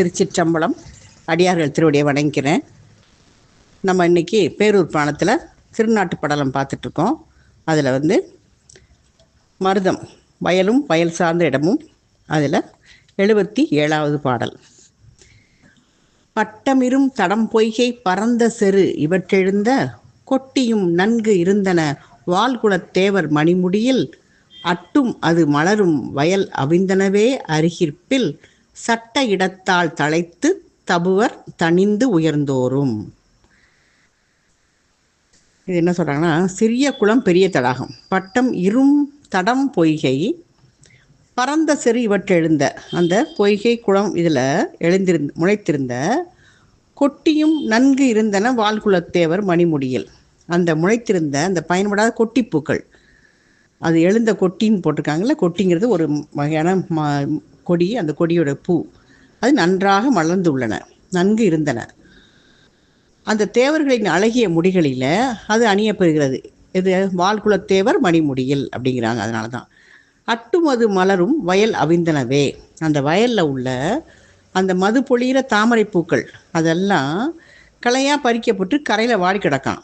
திருச்சிற்றம்பலம் அடியார்கள் திருவடியை வணங்கிக்கிறேன். நம்ம இன்னைக்கு பேரூர் பானத்தில் திருநாட்டு படலம் பார்த்துட்ருக்கோம். அதில் வந்து மருதம் வயலும் வயல் சார்ந்த இடமும் அதில் எழுபத்தி ஏழாவது பாடல். பட்டமிரும் தடம் பொய்கை பரந்த செரு இவற்றெழுந்த கொட்டியும் நன்கு இருந்தன வால்குலத்தேவர் மணிமுடியில் அட்டும் அது மலரும் வயல் அவிந்தனவே அருகிற்பில் சட்ட இடத்தால் தழைத்து தபுவர் தணிந்து உயர்ந்தோறும் இது என்ன சொல்கிறாங்கன்னா சிறிய குளம் பெரிய தடாகம். பட்டம் இரும் தடம் பொய்கை. பரந்த சிறு இவற்றெழுந்த அந்த பொய்கை குளம் இதில் எழுந்திருந்த முளைத்திருந்த கொட்டியும் நன்கு இருந்தன வால்குலத்தேவர் மணிமுடியில். அந்த முளைத்திருந்த அந்த பயன்படாத கொட்டிப்பூக்கள். அது எழுந்த கொட்டின்னு போட்டிருக்காங்கல்ல கொட்டிங்கிறது ஒரு வகையான ம கொடி அந்த கொடியோட பூ அது நன்றாக மலர்ந்துள்ளன நன்கு இருந்தன. அந்த தேவர்களின் அழகிய முடிகளில் அது அணியப்பெறுகிறது இது வால்குலத்தேவர் மணிமுடியில் அப்படிங்கிறாங்க அதனால தான் அட்டுமது மலரும் வயல் அவிந்தனவே. அந்த வயலில் உள்ள அந்த மது பொழிகிற தாமரை பூக்கள் அதெல்லாம் களையாக பறிக்கப்பட்டு கரையில் வாடி கிடக்கான்.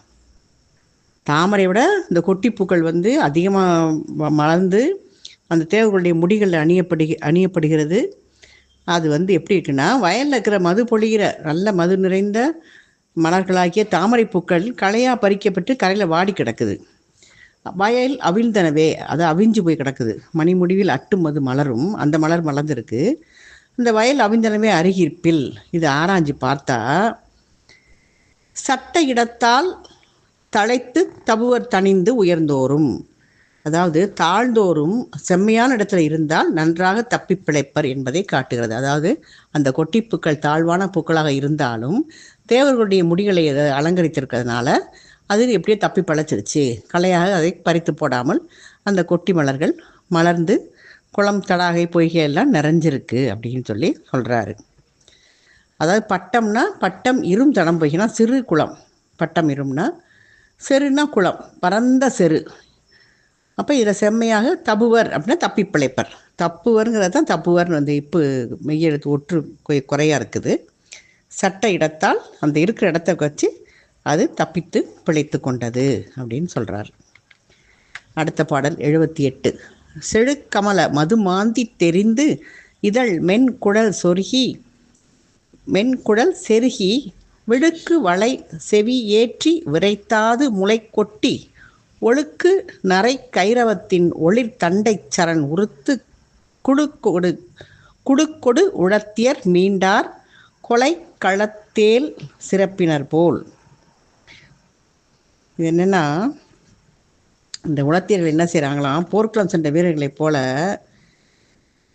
தாமரை விட இந்த கொட்டிப்பூக்கள் வந்து அதிகமாக மலர்ந்து அந்த தேவர்களுடைய முடிகளில் அணியப்படு அணியப்படுகிறது. அது வந்து எப்படி இருக்குன்னா வயலில் இருக்கிற மது பொழிகிற நல்ல மது நிறைந்த மலர்களாகிய தாமரை பூக்கள் களையாக பறிக்கப்பட்டு கரையில் வாடி கிடக்குது. வயல் அவிழ்ந்தனவே அது அவிஞ்சு போய் கிடக்குது. மணிமுடிவில் அட்டும் மது மலரும் அந்த மலர் மலர்ந்துருக்கு. இந்த வயல் அவிழ்ந்தனவே அருகிற்பில் இது ஆராய்ஞ்சு பார்த்தா சட்ட இடத்தால் தழைத்து தபுவர் தணிந்து உயர்ந்தோறும் அதாவது தாழ்ந்தோறும் செம்மையான இடத்துல இருந்தால் நன்றாக தப்பி பிழைப்பர் என்பதை காட்டுகிறது. அதாவது அந்த கொட்டிப்பூக்கள் தாழ்வான பூக்களாக இருந்தாலும் தேவர்களுடைய முடிகளை அலங்கரித்திருக்கிறதுனால அது எப்படியோ தப்பி பழச்சிருச்சு. கலையாக அதை பறித்து போடாமல் அந்த கொட்டி மலர்கள் மலர்ந்து குளம் தடாகை பொய்கை எல்லாம் நிறைஞ்சிருக்கு அப்படின்னு சொல்லி சொல்கிறாரு அதாவது பட்டம்னா பட்டம் இரும் தடம் பொய்கைனா சிறு குளம். பட்டம் இரும்னா செருனா குளம். பரந்த செரு. அப்போ இதில் செம்மையாக தபுவர் அப்படின்னா தப்பி பிழைப்பர் தப்புவருங்கிறது தான் தப்புவர்னு வந்து இப்போ மெய்யெழுத்து ஒற்று குறையாக இருக்குது. சட்ட இடத்தால் அந்த இருக்கிற இடத்த வச்சு அது தப்பித்து பிழைத்து கொண்டது அப்படின்னு சொல்கிறார் அடுத்த பாடல் எழுபத்தி எட்டு. செழுக்கமல மது மாந்தி தெரிந்து இதழ் மென்குழல் சொருகி மென்குழல் செருகி விழுக்கு வளை செவி ஏற்றி விரைத்தாது முளை கொட்டி ஒழுக்கு நரை கைரவத்தின் ஒளிர் தண்டை சரண் உறுத்து குடுக்கொடு குடுக்கொடு உழத்தியர் மீண்டார் கொலை களத்தேல் சிறப்பினர் போல். இது என்னென்னா இந்த உலத்தியர்கள் என்ன செய்கிறாங்களாம் போர்க்குளம் சென்ற வீரர்களைப் போல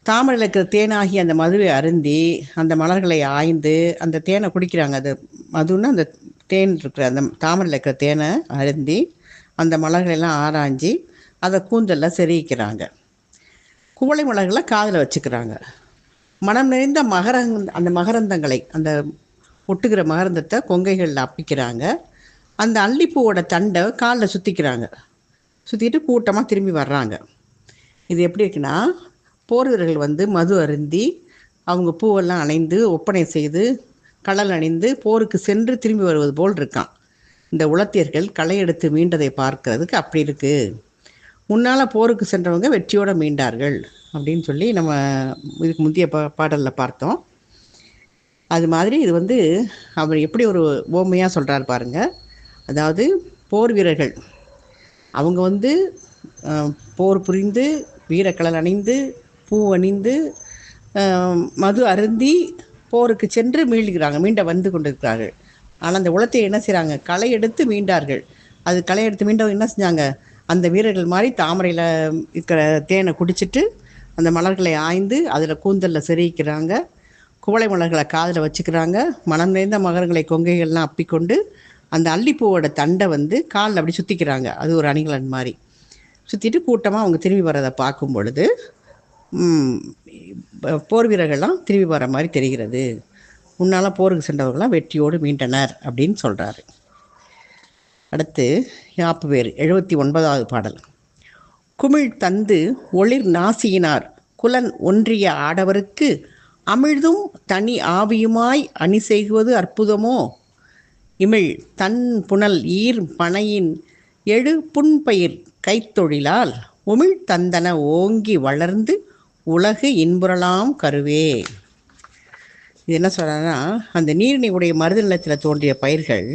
தாமரையில் இருக்கிற தேனாகி அந்த மதுவை அருந்தி அந்த மலர்களை ஆய்ந்து அந்த தேனை குடிக்கிறாங்க. அது மதுன்னு அந்த தேன் இருக்கிற அந்த தாமரையில் இருக்கிற தேனை அருந்தி அந்த மிளகுலாம் ஆராய்ஞ்சி அதை கூந்தலில் செரிக்கிறாங்க. குவளை மலர்களை காதில் வச்சுக்கிறாங்க. மனம் நிறைந்த மகரங் அந்த மகரந்தங்களை அந்த ஒட்டுகிற மகரந்தத்தை கொங்கைகளில் அப்பிக்கிறாங்க. அந்த அல்லிப்பூவோட தண்டை காலில் சுற்றிக்கிறாங்க சுற்றிட்டு கூட்டமாக திரும்பி வர்றாங்க. இது எப்படி இருக்குன்னா போர் வீரர்கள் வந்து மது அருந்தி அவங்க பூவெல்லாம் அணைந்து ஒப்பனை செய்து கடல் அணிந்து போருக்கு சென்று திரும்பி வருவது போல் இருக்கான். இந்த உலத்தியர்கள் களை எடுத்து மீண்டதை பார்க்கறதுக்கு அப்படி இருக்குது முன்னால் போருக்கு சென்றவங்க வெற்றியோடு மீண்டார்கள் அப்படின்னு சொல்லி நம்ம இதுக்கு முந்தைய பா பாடலில் பார்த்தோம். அது மாதிரி இது வந்து அவர் எப்படி ஒரு ஓமையாக சொல்கிறார் பாருங்கள் அதாவது போர் வீரர்கள். அவங்க வந்து போர் புரிந்து வீரக்கலல் அணிந்து பூ அணிந்து மது அருந்தி போருக்கு சென்று மீள்கிறாங்க மீண்ட வந்து கொண்டிருக்கிறார்கள். ஆனால் அந்த உலத்தை என்ன செய்கிறாங்க களை எடுத்து மீண்டார்கள். அது களை எடுத்து மீண்டவங்க என்ன செஞ்சாங்க? அந்த வீரர்கள் மாதிரி தாமரையில் இருக்கிற தேனை குடிச்சிட்டு அந்த மலர்களை ஆய்ந்து அதில் கூந்தலில் செரிக்கிறாங்க. குவளை மலர்களை காதில் வச்சுக்கிறாங்க. மனம் நிறைந்த மகர்களை கொங்கைகள்லாம் அப்பிக்கொண்டு அந்த அல்லிப்பூவோட தண்டை வந்து காலில் அப்படி சுற்றிக்கிறாங்க அது ஒரு அணிகலன் மாதிரி சுற்றிட்டு கூட்டமாக அவங்க திரும்பி வர்றதை பார்க்கும் பொழுது போர் வீரர்கள்லாம் திரும்பி வர மாதிரி தெரிகிறது. முன்னால் போருக்கு சென்றவர்கள்லாம் வெற்றியோடு மீண்டனர் அப்படின்னு சொல்கிறாரு அடுத்து யாப்பு பேர் எழுபத்தி ஒன்பதாவது பாடல். குமிழ் தந்து ஒளிர் நாசியினார் குலன் ஒன்றிய ஆடவருக்கு அமிழ்தும் தனி ஆவியுமாய் அணி செய்குவது அற்புதமோ? இமிழ் தன் புனல் ஈர் பனையின் எழு புன்பயிர் கைத்தொழிலால் உமிழ் தந்தன ஓங்கி வளர்ந்து உலகு இன்புறலாம் கருவே. இது என்ன சொல்கிறாங்கன்னா அந்த நீரிணையுடைய மருத நிலத்தில் தோன்றிய பயிர்கள்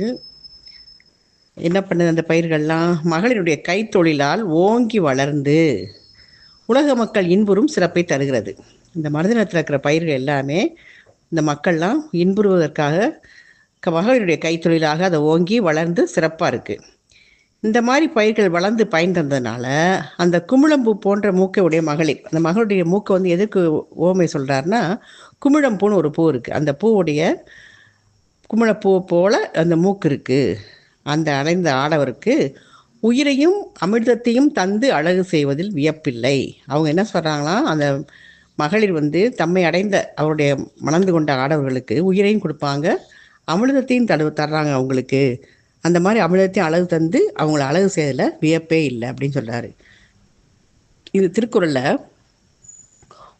என்ன பண்ணுது அந்த பயிர்கள்லாம்? மகளிருடைய கைத்தொழிலால் ஓங்கி வளர்ந்து உலக மக்கள் இன்புறும் சிறப்பை தருகிறது. இந்த மருதநிலத்தில் இருக்கிற பயிர்கள் எல்லாமே இந்த மக்கள்லாம் இன்புறுவதற்காக க- மகளிருடைய கைத்தொழிலாக அதை ஓங்கி வளர்ந்து சிறப்பாக இருக்குது இந்த மாதிரி பயிர்கள் வளர்ந்து பயன் தந்ததுனால அந்த குமிழம்பூ போன்ற மூக்கை உடைய மகளிர் அந்த மகளுடைய மூக்கை வந்து எதுக்கு ஓமை சொல்கிறாருன்னா குமிழம்பூன்னு ஒரு பூ இருக்குது அந்த பூவுடைய குமிழப்பூ போல் அந்த மூக்கு இருக்குது அந்த அடைந்த ஆடவருக்கு உயிரையும் அமிர்தத்தையும் தந்து அழகு செய்வதில் வியப்பில்லை. அவங்க என்ன சொல்கிறாங்களாம் அந்த மகளிர் வந்து தம்மை அடைந்த அவருடைய மணந்து கொண்ட ஆடவர்களுக்கு உயிரையும் கொடுப்பாங்க அமிர்தத்தையும் தடு தர்றாங்க அவங்களுக்கு. அந்த மாதிரி அமிர்தத்தையும் அழகு தந்து அவங்கள அழகு செய்யறதுல வியப்பே இல்லை அப்படின்னு சொல்கிறாரு இது திருக்குறளில்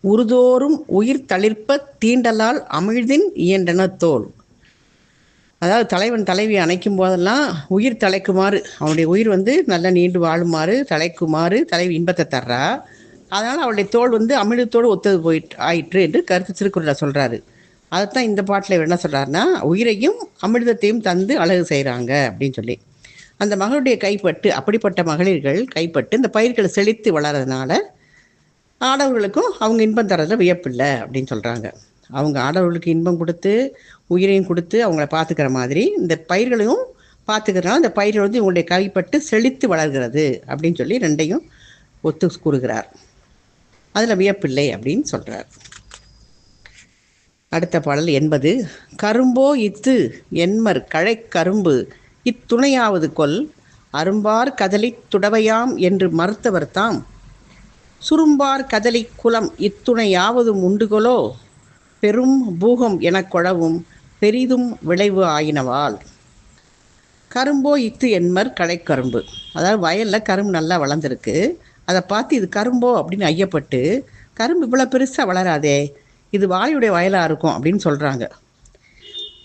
உருதோறும் உயிர் தளிர்ப்ப தீண்டலால் அமிழ்தின் இயன்றன தோல். அதாவது தலைவன் தலைவி அணைக்கும் போதெல்லாம் உயிர் தலைக்குமாறு அவனுடைய உயிர் வந்து நல்லா நீண்டு வாழுமாறு தலைக்குமாறு தலைவி இன்பத்தை தர்றா. அதனால் அவளுடைய தோல் வந்து அமிழ்தத்தோடு ஒத்தது போயிட்டு ஆயிற்று என்று கருத்து திருக்குறளில் சொல்கிறாரு அதைத்தான் இந்த பாட்டில் இவர் என்ன சொல்கிறாருன்னா உயிரையும் அமிர்தத்தையும் தந்து அழகு செய்கிறாங்க அப்படின்னு சொல்லி. அந்த மகளுடைய கைப்பட்டு அப்படிப்பட்ட மகளிர்கள் கைப்பட்டு இந்த பயிர்களை செழித்து வளர்றதுனால ஆடவர்களுக்கும் அவங்க இன்பம் தரதில் வியப்பில்லை அப்படின்னு சொல்கிறாங்க அவங்க ஆடவர்களுக்கு இன்பம் கொடுத்து உயிரையும் கொடுத்து அவங்கள பார்த்துக்கிற மாதிரி இந்த பயிர்களையும் பார்த்துக்கிறனால இந்த பயிர்கள் வந்து இவங்களுடைய கைப்பட்டு செழித்து வளர்கிறது அப்படின்னு சொல்லி ரெண்டையும் ஒத்து கூறுகிறார். அதில் வியப்பில்லை அப்படின்னு சொல்கிறார் அடுத்த பாடல் என்பது கரும்போ இத்து என்மர் கழை கரும்பு இத்துணையாவது கொல் அரும்பார் கதலி துடவையாம் என்று மறுத்தவர் தாம் சுரும்பார் கதலி குலம் இத்துணையாவது உண்டுகொலோ? பெரும் பூகம் எனக் கொழவும் பெரிதும் விளைவு ஆயினவால் கரும்போ இத்து என்மர் கடைக்கரும்பு அதாவது வயலில் கரும்பு நல்லா வளர்ந்துருக்கு. அதை பார்த்து இது கரும்போ அப்படின்னு ஐயப்பட்டு கரும்பு இவ்வளோ பெருசாக வளராதே இது வாயுடைய வயலாக இருக்கும் அப்படின்னு சொல்கிறாங்க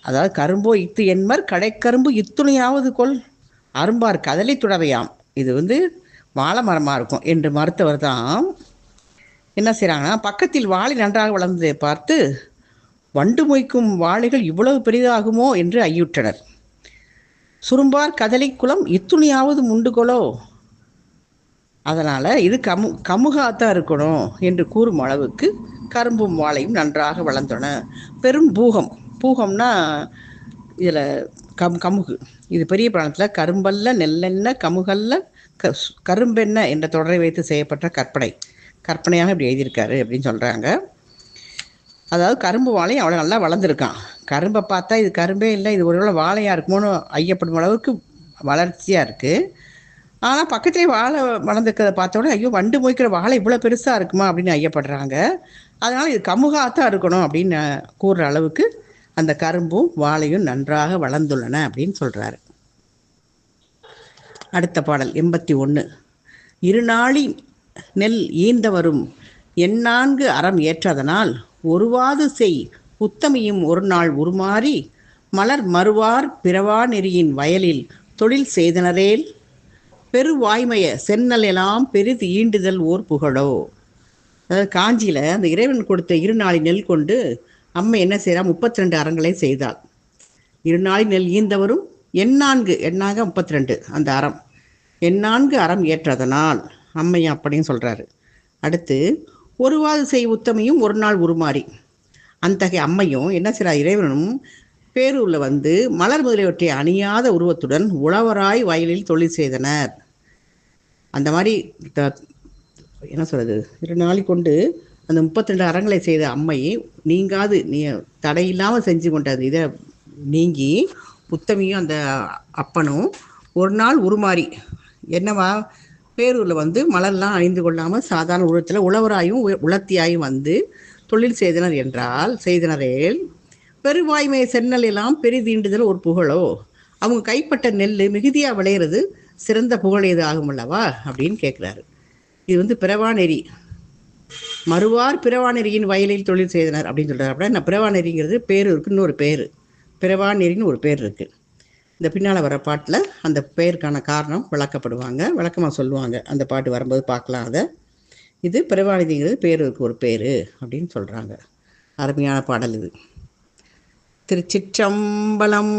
அதாவது கரும்போ இத்து என்மர் கடைக்கரும்பு இத்துணையாவது கொள். அரும்பார் கதலை துடவையாம் இது வந்து வாழை மரமாக இருக்கும் என்று மருத்துவர் தான் என்ன செய்கிறாங்கன்னா பக்கத்தில் வாழை நன்றாக வளர்ந்ததை பார்த்து வண்டு மொய்க்கும் வாழைகள் இவ்வளவு பெரிதாகுமோ? என்று ஐயுற்றனர். சுரும்பார் கதலை குளம் இத்துணியாவது முண்டுகொலோ? அதனால் இது கமு கமுகாத்தான் இருக்கணும் என்று கூறும் அளவுக்கு கரும்பும் வாழையும் நன்றாக வளர்ந்தன. பெரும் பூகம். பூகம்னா இதில் கம் கமுகு. இது பெரிய பிராணத்தில் கரும்பல்ல நெல்லெண்ண கமுகல்ல க கரும்பெண்ண என்ற தொடரை வைத்து செய்யப்பட்ட கற்பனை. கற்பனையாக இப்படி எழுதியிருக்காரு அப்படின்னு சொல்கிறாங்க அதாவது கரும்பு வாழை அவ்வளோ நல்லா வளர்ந்துருக்கான். கரும்பை பார்த்தா இது கரும்பே இல்லை இது ஒருவேளை வாழையாக இருக்குமோன்னு ஐயப்படும் அளவுக்கு வளர்ச்சியாக இருக்குது ஆனால் பக்கத்துலேயே வாழை வளர்ந்துருக்கிறத பார்த்தோடனே ஐயோ வண்டு மொய்க்கிற வாழை இவ்வளோ பெருசாக இருக்குமா அப்படின்னு ஐயப்படுறாங்க. அதனால் இது கமுகாத்தான் இருக்கணும் அப்படின்னு கூறுற அளவுக்கு அந்த கரும்பும் வாழையும் நன்றாக வளர்ந்துள்ளன அப்படின்னு சொல்கிறாரு அடுத்த பாடல் எண்பத்தி ஒன்று இருநாளி நெல் ஈந்த வரும் அறம் ஏற்றதனால் ஒருவாது செய் உத்தமியும் ஒரு நாள் உருமாறி மலர் மறுவார் பிறவா நெறியின் வயலில் தொழில் செய்தனரேல் பெருவாய்மைய சென்னல் எல்லாம் பெரிது ஈண்டுதல் ஓர் புகழோ. அதாவது காஞ்சியில் அந்த இறைவன் கொடுத்த இருநாளி நெல் கொண்டு அம்மை என்ன செய்கிறா முப்பத்தி ரெண்டு அறங்களை செய்தாள். இருநாளி நெல் ஈந்தவரும் எண்ணான்கு எண்ணாக முப்பத்தி ரெண்டு அந்த அறம். எண்ணான்கு அறம் ஏற்றதனால் அம்மை அப்படின்னு சொல்கிறாரு அடுத்து ஒருவாது செய் உத்தமையும் ஒரு நாள் உருமாறி. அத்தகைய அம்மையும் என்ன சில இறைவனும் பேரூரில் வந்து மலர் முதலியவற்றை அணியாத உருவத்துடன் உழவராய் வயலில் தொழில் செய்தனர். அந்த மாதிரி த- என்ன சொல்கிறது இரு நாளை கொண்டு அந்த முப்பத்தி ரெண்டு அறங்களை செய்த அம்மை நீங்காது நீ தடையில்லாமல் செஞ்சு கொண்டது. இதை நீங்கி புத்தமியும் அந்த அப்பனும் ஒரு நாள் உருமாறி என்னவா பேரூரில் வந்து மலர்லாம் அணிந்து கொள்ளாமல் சாதாரண உருவத்தில் உழவராயும் உ- வந்து தொழில் செய்தனர் என்றால் செய்தனரேல் பெருவாய்மை சென்னல் எல்லாம் பெரிதீண்டுதல் ஒரு புகழோ? அவங்க கைப்பட்ட நெல் மிகுதியாக விளையிறது சிறந்த புகழ் எது ஆகும் அல்லவா? அப்படின்னு கேட்குறாரு. இது வந்து பிறவாநெறி மறுவார் பிறவாநெறியின் வயலில் தொழில் செய்தனர் அப்படின்னு சொல்கிறார் அப்படின்னா நான் பிறவாநெறிங்கிறது பேர் இன்னொரு பேர். பிறவாநெறின்னு ஒரு பேர் இருக்குது இந்த பின்னால் வர பாட்டில் அந்த பெயருக்கான காரணம் விளக்கப்படுவாங்க. விளக்கமாக சொல்லுவாங்க. அந்த பாட்டு வரும்போது பார்க்கலாம் அதை. இது பிறவாநிதிங்கிறது பேருக்கு ஒரு பேர் அப்படின்னு சொல்கிறாங்க அருமையான பாடல் இது. திருச்சிற்றம்பலம்